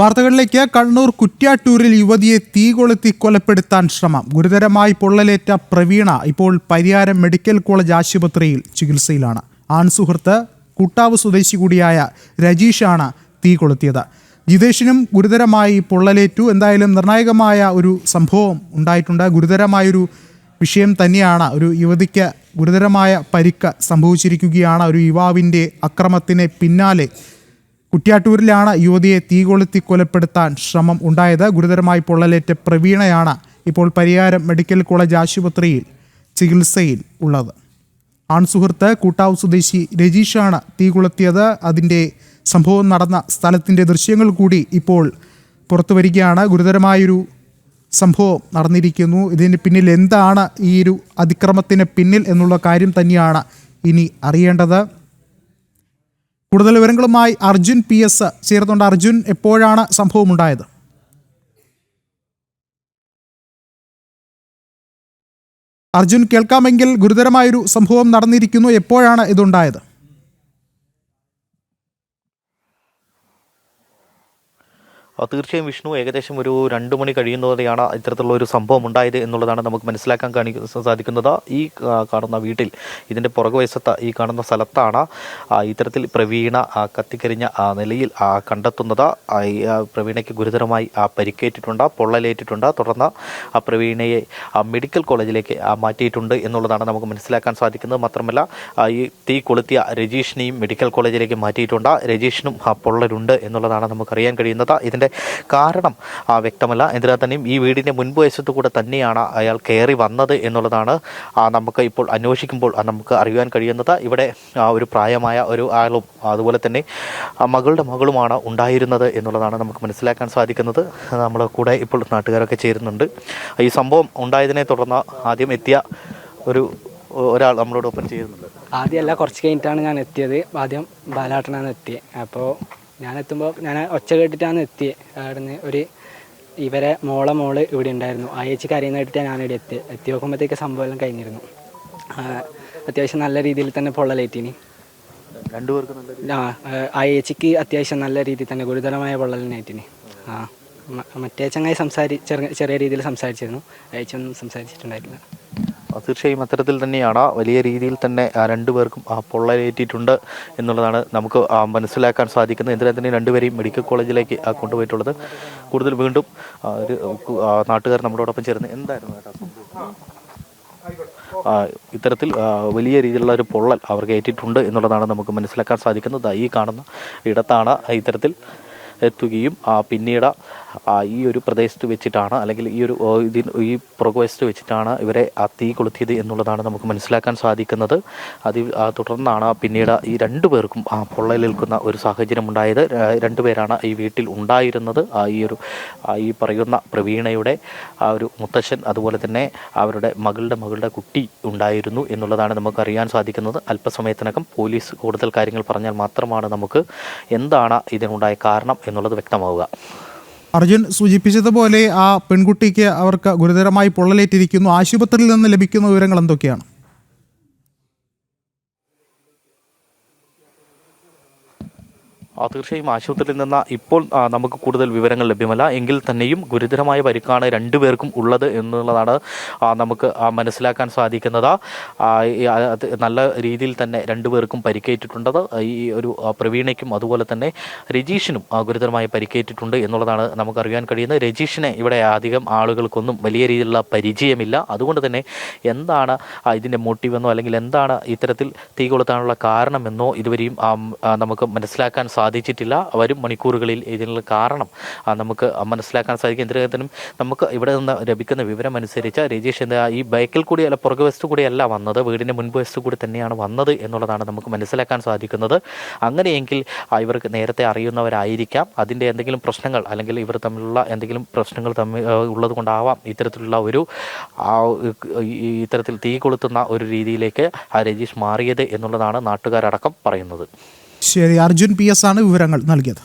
വാർത്തകളിലേക്ക് കണ്ണൂർ കുറ്റ്യാട്ടൂരിൽ യുവതിയെ തീ കൊളുത്തി കൊലപ്പെടുത്താൻ ശ്രമം. ഗുരുതരമായി പൊള്ളലേറ്റ പ്രവീണ ഇപ്പോൾ പരിയാരം മെഡിക്കൽ കോളേജ് ആശുപത്രിയിൽ ചികിത്സയിലാണ്. ആൺസുഹൃത്ത് കുട്ടാവ് സ്വദേശി കൂടിയായ രജീഷാണ് തീ കൊളുത്തിയത്. ജിതേഷിനും ഗുരുതരമായി പൊള്ളലേറ്റു. എന്തായാലും നിർണായകമായ ഒരു സംഭവം ഉണ്ടായിട്ടുണ്ട്. ഗുരുതരമായൊരു വിഷയം തന്നെയാണ് ഒരു യുവതിക്ക് ഗുരുതരമായ പരിക്ക് സംഭവിച്ചിരിക്കുകയാണ്. ഒരു യുവാവിന്റെ അക്രമത്തിന് പിന്നാലെ കുറ്റ്യാട്ടൂരിലാണ് യുവതിയെ തീ കൊളുത്തി കൊലപ്പെടുത്താൻ ശ്രമം ഉണ്ടായത്. ഗുരുതരമായി പൊള്ളലേറ്റ പ്രവീണയാണ് ഇപ്പോൾ പരിയാരം മെഡിക്കൽ കോളേജ് ആശുപത്രിയിൽ ചികിത്സയിൽ ഉള്ളത്. ആൺസുഹൃത്ത് കൂട്ടാവ് സ്വദേശി രജീഷാണ് തീ കൊളുത്തിയത്. അതിന്റെ സംഭവം നടന്ന സ്ഥലത്തിന്റെ ദൃശ്യങ്ങൾ കൂടി ഇപ്പോൾ പുറത്തു വരികയാണ്. ഗുരുതരമായൊരു സംഭവം നടന്നിരിക്കുന്നു. ഇതിന് പിന്നിൽ എന്താണ് ഈ ഒരു അതിക്രമത്തിന് പിന്നിൽ എന്നുള്ള കാര്യം തന്നെയാണ് ഇനി അറിയേണ്ടത്. കൂടുതൽ വിവരങ്ങളുമായി അർജുൻ പി എസ് ചേർന്നുണ്ട് അർജുൻ എപ്പോഴാണ് സംഭവം ഉണ്ടായത് അർജുൻ കേൾക്കാമെങ്കിൽ ഗുരുതരമായൊരു സംഭവം നടന്നിരിക്കുന്നു. എപ്പോഴാണ് ഇതുണ്ടായത്? തീർച്ചയായും വിഷ്ണു ഏകദേശം ഒരു രണ്ട് മണി കഴിയുന്നതോടെയാണ് ഇത്തരത്തിലുള്ള ഒരു സംഭവം ഉണ്ടായത് എന്നുള്ളതാണ് നമുക്ക് മനസ്സിലാക്കാൻ കാണി സാധിക്കുന്നത്. ഈ കാണുന്ന വീട്ടിൽ ഇതിന്റെ പുറകുവശത്ത് ഈ കാണുന്ന സ്ഥലത്താണ് ഇത്തരത്തിൽ പ്രവീണ കത്തിക്കരിഞ്ഞ നിലയിൽ കണ്ടെത്തുന്നത്. പ്രവീണയ്ക്ക് ഗുരുതരമായി പരിക്കേറ്റിട്ടുണ്ട് പൊള്ളലേറ്റിട്ടുണ്ട്. തുടർന്ന് ആ പ്രവീണയെ മെഡിക്കൽ കോളേജിലേക്ക് മാറ്റിയിട്ടുണ്ട് എന്നുള്ളതാണ് നമുക്ക് മനസ്സിലാക്കാൻ സാധിക്കുന്നത്. മാത്രമല്ല ഈ തീ കൊളുത്തിയ രജീഷിനെയും മെഡിക്കൽ കോളേജിലേക്ക് മാറ്റിയിട്ടുണ്ട്. രജീഷിനും പൊള്ളലുണ്ട് എന്നുള്ളതാണ് നമുക്കറിയാൻ കഴിയുന്നത്. ഇതിന്റെ കാരണം ആ, വ്യക്തമല്ല. എന്തിനാ തന്നെയും ഈ വീടിന്റെ മുൻപ് വശത്തു കൂടെ തന്നെയാണ് അയാൾ കയറി വന്നത് എന്നുള്ളതാണ് നമുക്ക് ഇപ്പോൾ അന്വേഷിക്കുമ്പോൾ നമുക്ക് അറിയുവാൻ കഴിയുന്നത്. ഇവിടെ ഒരു പ്രായമായ ഒരു ആളും അതുപോലെ തന്നെ മകളുടെ മകളുമാണ് ഉണ്ടായിരുന്നത് എന്നുള്ളതാണ് നമുക്ക് മനസ്സിലാക്കാൻ സാധിക്കുന്നത്. നമ്മുടെ കൂടെ ഇപ്പോൾ നാട്ടുകാരൊക്കെ ചേരുന്നുണ്ട്. ഈ സംഭവം ഉണ്ടായതിനെ തുടർന്ന് ആദ്യം എത്തിയ ഒരു ഒരാൾ നമ്മളോടൊപ്പം ചെയ്യുന്നുണ്ട് ആദ്യമല്ല കുറച്ച് കഴിഞ്ഞിട്ടാണ് ഞാൻ എത്തിയത്. ആദ്യം ബാലാട്ടനാണ് എത്തിയത് അപ്പോൾ ഞാൻ എത്തുമ്പോൾ ഞാൻ ഒച്ച കേട്ടിട്ടാണ് എത്തിയത് അവിടുന്ന് ഒരു ഇവരെ മോളെ മോൾ ഇവിടെ ഉണ്ടായിരുന്നു. ആ ചേച്ചി കരയുന്ന കേട്ടിട്ടാണ് ഞാൻ ഇവിടെ എത്തി എത്തി നോക്കുമ്പോഴത്തേക്ക് സംഭവം എല്ലാം കഴിഞ്ഞിരുന്നു അത്യാവശ്യം നല്ല രീതിയിൽ തന്നെ പൊള്ളലേറ്റിനി ആ ആ ചേച്ചിക്ക് അത്യാവശ്യം നല്ല രീതിയിൽ തന്നെ ഗുരുതരമായ പൊള്ളലിനേറ്റിനി ആ മറ്റേ ചങ്ങായി സംസാരി ചെറിയ രീതിയിൽ സംസാരിച്ചിരുന്നു. അയച്ചൊന്നും സംസാരിച്ചിട്ടുണ്ടായിട്ടില്ല ആ, തീർച്ചയായും അത്തരത്തിൽ തന്നെയാണ് വലിയ രീതിയിൽ തന്നെ രണ്ടുപേർക്കും ആ പൊള്ളലേറ്റിട്ടുണ്ട് എന്നുള്ളതാണ് നമുക്ക് മനസ്സിലാക്കാൻ സാധിക്കുന്നത്. എന്തിനാ തന്നെ രണ്ടുപേരെയും മെഡിക്കൽ കോളേജിലേക്ക് കൊണ്ടുപോയിട്ടുള്ളത്. കൂടുതൽ വീണ്ടും ഒരു നാട്ടുകാർ നമ്മളോടൊപ്പം ചേർന്ന് എന്തായിരുന്നു ഇത്തരത്തിൽ വലിയ രീതിയിലുള്ള ഒരു പൊള്ളൽ അവർക്ക് ഏറ്റിട്ടുണ്ട് എന്നുള്ളതാണ് നമുക്ക് മനസ്സിലാക്കാൻ സാധിക്കുന്നത്. ഈ കാണുന്ന ഇടത്താണ് ഇത്തരത്തിൽ എത്തുകയും പിന്നീട് ഈ ഒരു പ്രദേശത്ത് വെച്ചിട്ടാണ് അല്ലെങ്കിൽ ഈ ഒരു ഇതിൽ ഈ പുറകുവശത്ത് വെച്ചിട്ടാണ് ഇവരെ തീ കൊളുത്തിയത് എന്നുള്ളതാണ് നമുക്ക് മനസ്സിലാക്കാൻ സാധിക്കുന്നത്. അത് തുടർന്നാണ് പിന്നീട് ഈ രണ്ടു പേർക്കും പൊള്ളലേൽക്കുന്ന ഒരു സാഹചര്യം ഉണ്ടായത്. രണ്ടുപേരാണ് ഈ വീട്ടിൽ ഉണ്ടായിരുന്നത്. ഈ ഒരു ഈ പറയുന്ന പ്രവീണയുടെ ആ ഒരു മുത്തശ്ശൻ അതുപോലെ തന്നെ അവരുടെ മകളുടെ മകളുടെ കുട്ടി ഉണ്ടായിരുന്നു എന്നുള്ളതാണ് നമുക്ക് അറിയാൻ സാധിക്കുന്നത്. അല്പസമയത്തിനകം പോലീസ് കൂടുതൽ കാര്യങ്ങൾ പറഞ്ഞാൽ മാത്രമാണ് നമുക്ക് എന്താണ് ഇതിനുണ്ടായ കാരണം എന്നുള്ളത് വ്യക്തമാവുക. അർജുൻ സൂചിപ്പിച്ചതുപോലെ ആ പെൺകുട്ടിക്ക് അവർക്ക് ഗുരുതരമായി പൊള്ളലേറ്റിരിക്കുന്നു. ആശുപത്രിയിൽ നിന്ന് ലഭിക്കുന്ന വിവരങ്ങൾ എന്തൊക്കെയാണ്? തീർച്ചയായും ആശുപത്രിയിൽ നിന്ന് ഇപ്പോൾ നമുക്ക് കൂടുതൽ വിവരങ്ങൾ ലഭ്യമല്ല. എങ്കിൽ തന്നെയും ഗുരുതരമായ പരിക്കാണ് രണ്ടുപേർക്കും ഉള്ളത് എന്നുള്ളതാണ് നമുക്ക് മനസ്സിലാക്കാൻ സാധിക്കുന്നത്. നല്ല രീതിയിൽ തന്നെ രണ്ടുപേർക്കും പരിക്കേറ്റിട്ടുണ്ടത്. ഈ ഒരു പ്രവീണയ്ക്കും അതുപോലെ തന്നെ രജീഷിനും ഗുരുതരമായി പരിക്കേറ്റിട്ടുണ്ട് എന്നുള്ളതാണ് നമുക്കറിയാൻ കഴിയുന്നത്. രജീഷിനെ ഇവിടെ അധികം ആളുകൾക്കൊന്നും വലിയ രീതിയിലുള്ള പരിചയമില്ല. അതുകൊണ്ട് തന്നെ എന്താണ് ഇതിന്റെ മോട്ടീവെന്നോ അല്ലെങ്കിൽ എന്താണ് ഇത്തരത്തിൽ തീ കൊളുത്താനുള്ള കാരണമെന്നോ ഇതുവരെയും നമുക്ക് മനസ്സിലാക്കാൻ സാധിച്ചിട്ടില്ല വരും മണിക്കൂറുകളിൽ ഇതിനുള്ള കാരണം നമുക്ക് മനസ്സിലാക്കാൻ സാധിക്കും. എന്തിനും നമുക്ക് ഇവിടെ നിന്ന് ലഭിക്കുന്ന വിവരം അനുസരിച്ച് രജീഷ് എന്താ ഈ ബൈക്കിൽ കൂടി അല്ല പുറകുവശത്തു കൂടിയല്ല വന്നത് വീടിന്റെ മുൻപ് വശത്ത് കൂടി തന്നെയാണ് വന്നത് എന്നുള്ളതാണ് നമുക്ക് മനസ്സിലാക്കാൻ സാധിക്കുന്നത്. അങ്ങനെയെങ്കിൽ ഇവർക്ക് നേരത്തെ അറിയുന്നവരായിരിക്കാം. അതിന്റെ എന്തെങ്കിലും പ്രശ്നങ്ങൾ അല്ലെങ്കിൽ ഇവർ തമ്മിലുള്ള എന്തെങ്കിലും പ്രശ്നങ്ങൾ തമ്മിൽ ഉള്ളത് കൊണ്ടാവാം ഇത്തരത്തിലുള്ള ഒരു ഇത്തരത്തിൽ തീ കൊളുത്തുന്ന ഒരു രീതിയിലേക്ക് ആ രജീഷ് മാറിയത് എന്നുള്ളതാണ് നാട്ടുകാരടക്കം പറയുന്നത്. ശരി അർജുൻ പി എസ് ആണ് വിവരങ്ങൾ നൽകിയത്.